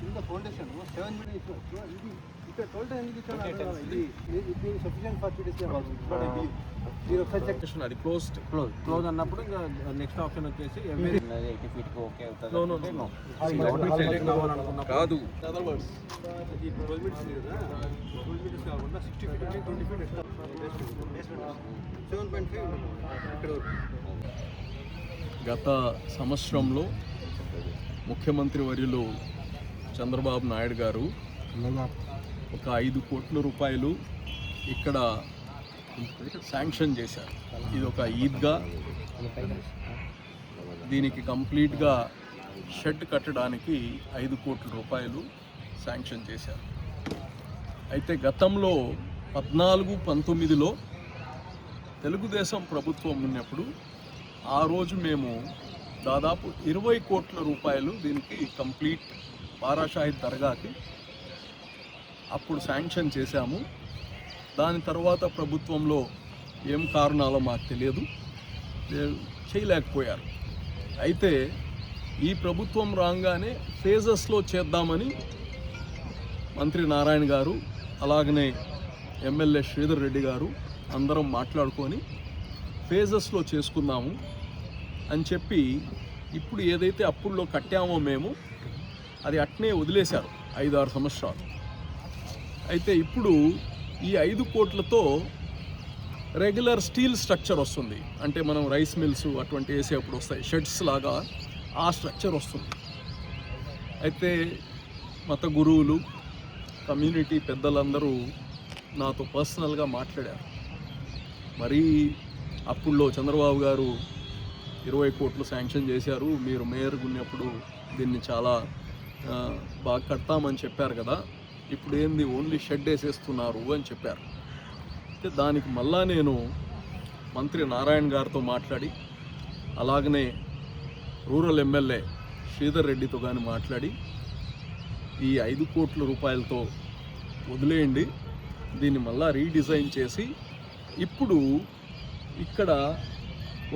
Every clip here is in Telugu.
కింద ఫౌండేషన్ సెవెన్ ఇది ఇక్కడ ట్వెల్వ్ ఎందుకు ఇచ్చారు ఇది ఇది సఫిషియెంట్ ఫర్టిలిటీ మీరు ఒకసారి చెక్ అది క్లోజ్డ్ క్లోజ్ క్లోజ్ అన్నప్పుడు ఇంకా నెక్స్ట్ ఆప్షన్ వచ్చేసి ఎయిటీ ఓకే అవుతుంది. కాదు. అదర్ వర్డ్స్ ఈ ట్వెల్వ్ మీటర్స్ ఉంది కదా ట్వెల్వ్ మీటర్స్ కాకుండా sixty feet twenty feet extra seven point five ఇక్కడ వరకు గత సంవత్సరంలో ముఖ్యమంత్రి వర్యులు చంద్రబాబు నాయుడు గారు ఒక ఐదు కోట్ల రూపాయలు ఇక్కడ శాంక్షన్ చేశారు. ఇది ఒక ఈద్గా. దీనికి కంప్లీట్గా షెడ్ కట్టడానికి ఐదు కోట్ల రూపాయలు శాంక్షన్ చేశారు. అయితే గతంలో పద్నాలుగు పంతొమ్మిదిలో తెలుగుదేశం ప్రభుత్వం ఉన్నప్పుడు ఆ రోజు మేము దాదాపు ఇరవై కోట్ల రూపాయలు దీనికి కంప్లీట్ బారాషాహిద్ దర్గాకి అప్పుడు శాంక్షన్ చేశాము. దాని తర్వాత ప్రభుత్వంలో ఏం కారణాలో మాకు తెలియదు. చేయలేకపోయారు. అయితే ఈ ప్రభుత్వం రాగానే ఫేజెస్లో చేద్దామని మంత్రి నారాయణ గారు అలాగనే ఎమ్మెల్యే శ్రీధర్ రెడ్డి గారు అందరం మాట్లాడుకొని ఫేజెస్లో చేసుకుందాము అని చెప్పి ఇప్పుడు ఏదైతే అప్పుల్లో కట్టామో మేము అది అట్నే వదిలేశారు ఐదు ఆరు సంవత్సరాలు. అయితే ఇప్పుడు ఈ ఐదు కోట్లతో రెగ్యులర్ స్టీల్ స్ట్రక్చర్ వస్తుంది. అంటే మనం రైస్ మిల్స్ అటువంటి వేసేప్పుడు వస్తాయి. షెడ్స్ లాగా ఆ స్ట్రక్చర్ వస్తుంది. అయితే మత గురువులు కమ్యూనిటీ పెద్దలందరూ నాతో పర్సనల్గా మాట్లాడారు. మరీ అప్పుల్లో చంద్రబాబు గారు ఇరవై కోట్లు శాంక్షన్ చేశారు. మీరు మేయర్ ఉన్నప్పుడు దీన్ని చాలా బాగా కడతామని చెప్పారు కదా. ఇప్పుడు ఏంది? ఓన్లీ షెడ్ వేసేస్తున్నారు అని చెప్పారు. అయితే దానికి మళ్ళా నేను మంత్రి నారాయణ గారితో మాట్లాడి అలాగనే రూరల్ ఎమ్మెల్యే శ్రీధర్ రెడ్డితో కానీ మాట్లాడి ఈ ఐదు కోట్ల రూపాయలతో వదిలేయండి. దీన్ని మళ్ళా రీడిజైన్ చేసి ఇప్పుడు ఇక్కడ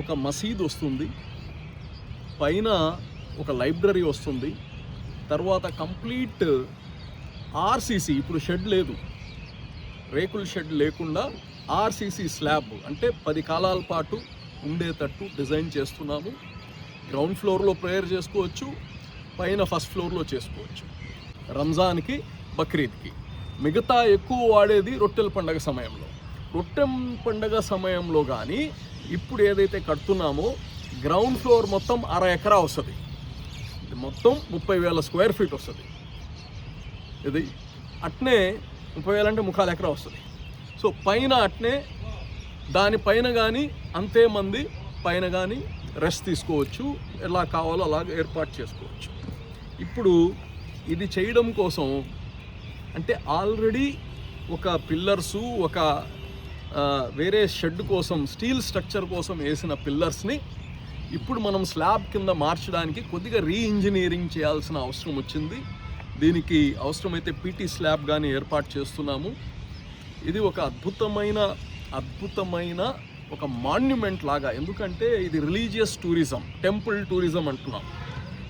ఒక మసీద్ వస్తుంది పైన ఒక లైబ్రరీ వస్తుంది తర్వాత కంప్లీట్ ఆర్సీసీ ఇప్పుడు షెడ్ లేదు. రేకుల షెడ్ లేకుండా ఆర్సీసీ స్లాబ్ అంటే పది కాలాల పాటు ఉండేటట్టు డిజైన్ చేస్తున్నాము. గ్రౌండ్ ఫ్లోర్లో ప్రేయర్ చేసుకోవచ్చు పైన ఫస్ట్ ఫ్లోర్లో చేసుకోవచ్చు. రంజాన్కి బక్రీద్కి. మిగతా ఎక్కువ వాడేది రొట్టెల పండగ సమయంలో. రొట్టెం పండగ సమయంలో కానీ ఇప్పుడు ఏదైతే కడుతున్నామో గ్రౌండ్ ఫ్లోర్ మొత్తం అర ఎకరా వస్తుంది. ఇది మొత్తం ముప్పై వేల స్క్వేర్ ఫీట్ వస్తుంది. ఇది అట్నే ముప్పై వేలు అంటే ముఖాలు ఎకరా వస్తుంది. సో పైన అట్నే దానిపైన కానీ అంతే మంది పైన కానీ రెస్ట్ తీసుకోవచ్చు. ఎలా కావాలో అలా ఏర్పాటు చేసుకోవచ్చు. ఇప్పుడు ఇది చేయడం కోసం అంటే ఆల్రెడీ ఒక పిల్లర్సు ఒక వేరే షెడ్ కోసం స్టీల్ స్ట్రక్చర్ కోసం వేసిన పిల్లర్స్ని ఇప్పుడు మనం స్లాబ్ కింద మార్చడానికి కొద్దిగా రీ ఇంజనీరింగ్ చేయాల్సిన అవసరం వచ్చింది. దీనికి అవసరమైతే పీటీ స్లాబ్ కానీ ఏర్పాటు చేస్తున్నాము. ఇది ఒక అద్భుతమైన అద్భుతమైన ఒక మాన్యుమెంట్ లాగా. ఎందుకంటే ఇది రిలీజియస్ టూరిజం టెంపుల్ టూరిజం అంటున్నాం.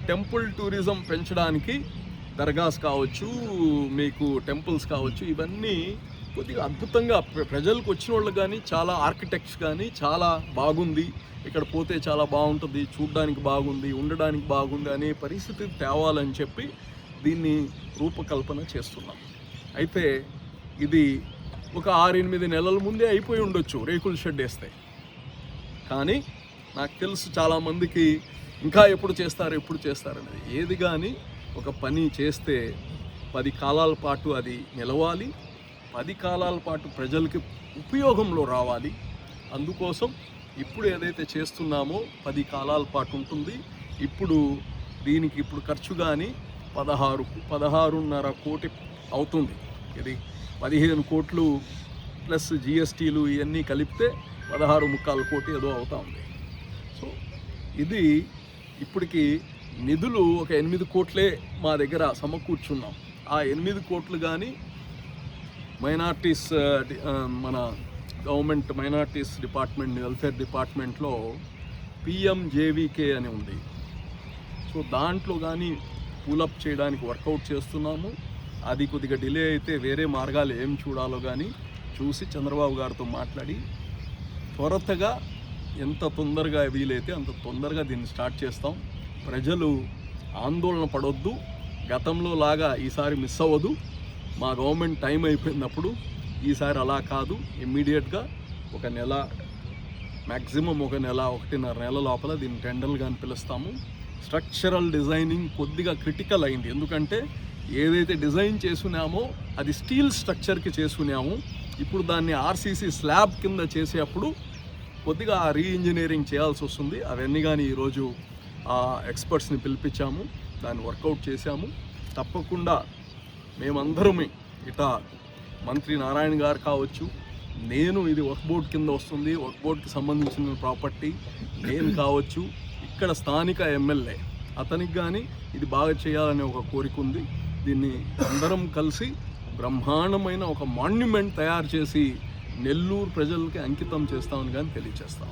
టెంపుల్ టూరిజం పెంచడానికి దర్గాస్ కావచ్చు మీకు టెంపుల్స్ కావచ్చు ఇవన్నీ కొద్దిగా అద్భుతంగా ప్ర- ప్రజలకు వచ్చిన వాళ్ళు కానీ చాలా ఆర్కిటెక్ట్స్ కానీ చాలా బాగుంది. ఇక్కడ పోతే చాలా బాగుంటుంది చూడడానికి బాగుంది ఉండడానికి బాగుంది అనే పరిస్థితి తేవాలని చెప్పి దీన్ని రూపకల్పన చేస్తున్నాం. అయితే ఇది ఒక ఆరు ఎనిమిది నెలల ముందే అయిపోయి ఉండొచ్చు రేకుల షెడ్ వేస్తే. కానీ నాకు తెలుసు చాలామందికి ఇంకా ఎప్పుడు చేస్తారు ఎప్పుడు చేస్తారనేది ఏది కానీ ఒక పని చేస్తే పది కాలాల పాటు అది నిలవాలి. పది కాలాల పాటు ప్రజలకి ఉపయోగంలో రావాలి. అందుకోసం ఇప్పుడు ఏదైతే చేస్తున్నామో పది కాలాల పాటు ఉంటుంది. ఇప్పుడు దీనికి ఇప్పుడు ఖర్చు కానీ పదహారు పదహారున్నర కోటి అవుతుంది. ఇది పదిహేను కోట్లు ప్లస్ జిఎస్టీలు ఇవన్నీ కలిపితే పదహారు ముక్కాలు కోటి ఏదో అవుతా ఉంది. సో ఇది ఇప్పటికి నిధులు ఒక ఎనిమిది కోట్లే మా దగ్గర సమకూర్చున్నాం. ఆ ఎనిమిది కోట్లు కానీ మైనార్టీస్ మన గవర్నమెంట్ మైనార్టీస్ డిపార్ట్మెంట్ వెల్ఫేర్ డిపార్ట్మెంట్లో పిఎంజేవికే అని ఉంది. సో దాంట్లో కానీ పూలప్ చేయడానికి వర్కౌట్ చేస్తున్నాము. అది కొద్దిగా డిలే అయితే వేరే మార్గాలు ఏం చూడాలో కానీ చూసి చంద్రబాబు గారితో మాట్లాడి త్వరతగా ఎంత తొందరగా వీలైతే అంత తొందరగా దీన్ని స్టార్ట్ చేస్తాం. ప్రజలు ఆందోళన పడొద్దు. గతంలో లాగా ఈసారి మిస్ అవ్వదు. మా గవర్నమెంట్ టైం అయిపోయినప్పుడు ఈసారి అలా కాదు. ఇమ్మీడియట్గా ఒక నెల మ్యాక్సిమం ఒక నెల ఒకటిన్నర నెల లోపల దీన్ని టెండర్లుగా అని పిలుస్తాము. స్ట్రక్చరల్ డిజైనింగ్ కొద్దిగా క్రిటికల్ అయింది. ఎందుకంటే ఏదైతే డిజైన్ చేసుకున్నామో అది స్టీల్ స్ట్రక్చర్కి చేసుకున్నాము ఇప్పుడు దాన్ని ఆర్సీసీ స్లాబ్ కింద చేసేటప్పుడు కొద్దిగా రీ ఇంజనీరింగ్ చేయాల్సి వస్తుంది. అవన్నీ కానీ ఈరోజు ఆ ఎక్స్పర్ట్స్ని పిలిపించాము. దాన్ని వర్కౌట్ చేశాము. తప్పకుండా మేమందరమే ఇట మంత్రి నారాయణ గారు కావచ్చు నేను ఇది వర్క్ బోర్డ్ కింద వస్తుంది ఒక బోర్డ్కి సంబంధించిన ప్రాపర్టీ నేను కావచ్చు ఇక్కడ స్థానిక ఎమ్మెల్యే అతనికి కానీ ఇది బాగా చేయాలనే ఒక కోరిక ఉంది. దీన్ని అందరం కలిసి బ్రహ్మాండమైన ఒక మాన్యుమెంట్ తయారు చేసి నెల్లూరు ప్రజలకి అంకితం చేస్తామని కానీ తెలియజేస్తాం